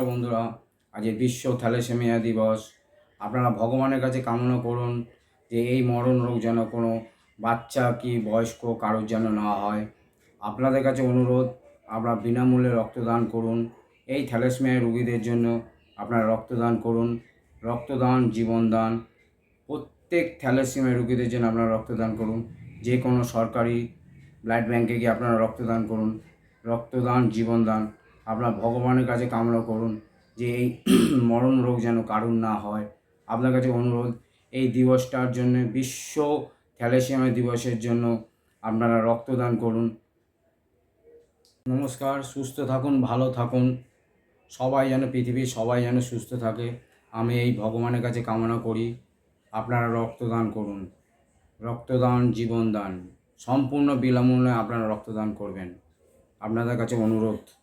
বন্ধুরা, আজ বিশ্ব থ্যালাসেমিয়া দিবস। আপনারা ভগবানের কাছে কামনা করুন যে এই মরণ রোগ যেন কোনো বাচ্চা কি বয়স্ক কারোর যেন না হয়। আপনাদের কাছে অনুরোধ, আপনারা বিনামূল্যে রক্তদান করুন। এই থ্যালাসেমিয়া রোগীদের জন্য আপনারা রক্তদান করুন। রক্তদান, জীবনদান, প্রত্যেক থ্যালাসেমিয়া রোগীদের জন্য আপনারা রক্তদান করুন। যে কোনো সরকারি ব্লাড ব্যাঙ্কে গিয়ে আপনারা রক্তদান করুন। রক্তদান, জীবনদান আপনার ভগবানের কাছে কামনা করুন যে এই মরণ রোগ যেন কারুর না হয়। আপনার কাছে অনুরোধ, এই দিবসটার জন্য, বিশ্ব থ্যালাসেমিয়া দিবসের জন্য আপনারা রক্তদান করুন। নমস্কার, সুস্থ থাকুন, ভালো থাকুন। সবাই যেন, পৃথিবীর সবাই যেন সুস্থ থাকে। আমি এই ভগবানের কাছে কামনা করি। আপনারা রক্তদান করুন। রক্তদান জীবনদান সম্পূর্ণ বিনামূল্যে আপনারা রক্তদান করবেন। আপনাদের কাছে অনুরোধ।